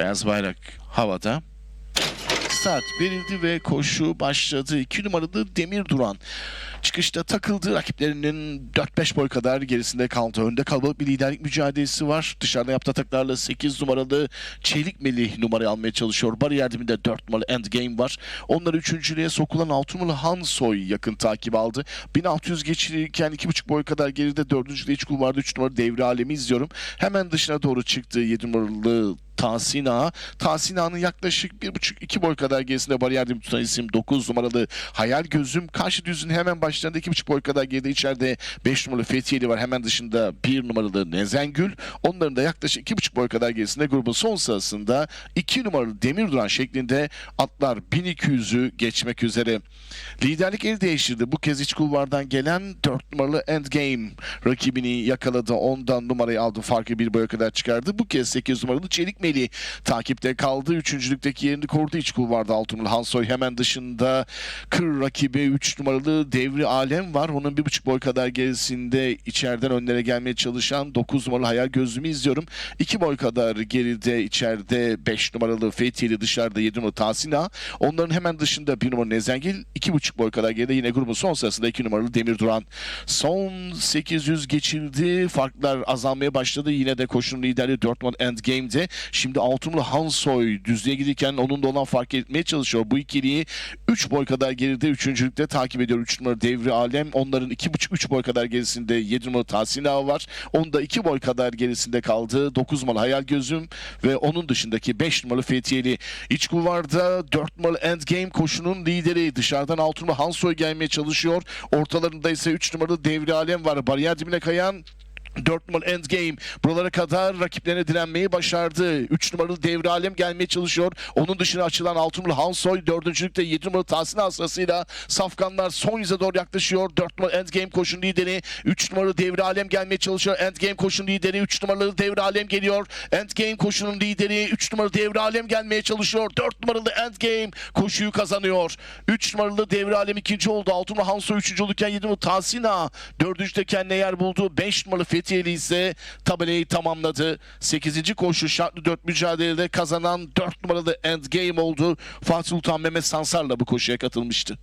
Beyaz bayrak havada. Start verildi ve koşu başladı. 2 numaralı Demir Duran. Çıkışta takıldı. Rakiplerinin 4-5 boy kadar gerisinde kaldı. Önde kalabalık bir liderlik mücadelesi var. Dışarıda yaptığı ataklarla 8 numaralı Çelik Melih numarayı almaya çalışıyor. Bariyer dibinde 4 numaralı Endgame var. Onları üçüncülüğe sokulan 6 numaralı Hansoy yakın takip aldı. 1600 geçirirken 2,5 boy kadar geride 4. iç kulvarda 3 numaralı Devre Alemi izliyorum. Hemen dışına doğru çıktı 7 numaralı Tahsin Ağa. Tahsin Ağa'nın yaklaşık 1,5-2 boy kadar gerisinde bariyer dibi tutan isim 9 numaralı Hayal Gözüm. Karşı düzün hemen başlarında 2,5 boy kadar geride içeride 5 numaralı Fethiyeli var. Hemen dışında 1 numaralı Nezengül. Onların da yaklaşık 2,5 boy kadar gerisinde grubun son sırasında 2 numaralı Demir Duran şeklinde atlar 1200'ü geçmek üzere. Liderlik el değiştirdi. Bu kez iç kulvardan gelen 4 numaralı Endgame rakibini yakaladı. Ondan numarayı aldı. Farkı bir boya kadar çıkardı. Bu kez 8 numaralı Çelik Melih takipte kaldı. Üçüncülükteki yerini korudu iç kulvarda 6 numaralı Hansoy hemen dışında kır rakibi 3 numaralı Devri Alem var. Onun bir buçuk boy kadar gerisinde içeriden önlere gelmeye çalışan 9 numaralı Hayal Gözlümü izliyorum. 2 boy kadar geride içeride 5 numaralı Fethiyeli dışarıda 7 numaralı Tahsina. Onların hemen dışında 1 numaralı Nezengil 2,5 boy kadar geride yine grubun son sırasında 2 numaralı Demir Duran. Son 800 geçildi. Farklar azalmaya başladı. Yine de koşunun liderliği 4 numaralı Endgame'de. Şimdi 6 numaralı Hansoy düzlüğe giderken onun da olan fark etmeye çalışıyor. Bu ikiliyi 3 boy kadar geride üçüncülükte takip ediyor. 3 numaralı Devri Alem. Onların 2,5-3 boy kadar gerisinde 7 numaralı Tahsin Ağa var. Onun da 2 boy kadar gerisinde kaldı. 9 numaralı Hayal Gözüm ve onun dışındaki 5 numaralı Fethiyeli. İç kulvarda 4 numaralı Endgame koşunun lideri. Dışarıdan 6 numaralı Hansoy gelmeye çalışıyor. Ortalarında ise 3 numaralı Devri Alem var. Bariyer dibine kayan 4 numaralı Endgame buralara kadar rakiplerine direnmeyi başardı. 3 numaralı Devre Alem gelmeye çalışıyor. Onun dışına açılan 6 numaralı Hansoy. 4. 7 numaralı Tahsin Ağa sırasıyla Safkanlar son yüze doğru yaklaşıyor. 4 numaralı Endgame koşun lideri. 3 numaralı Devre Alem gelmeye çalışıyor. Endgame koşun lideri. 3 numaralı Devre Alem geliyor. Endgame koşunun lideri. 3 numaralı Devre Alem gelmeye çalışıyor. 4 numaralı Endgame koşuyu kazanıyor. 3 numaralı Devre Alem ikinci oldu. 6 numaralı Hansoy 3. olurken 7 numaralı Tahsin Ağa 4. kendine yer buldu. 5 numaralı Fethiyeli ise tabelayı tamamladı. 8. koşu şartlı 4 mücadelede kazanan 4 numaralı Endgame oldu. Fatih Sultan Mehmet Sansar'la bu koşuya katılmıştı.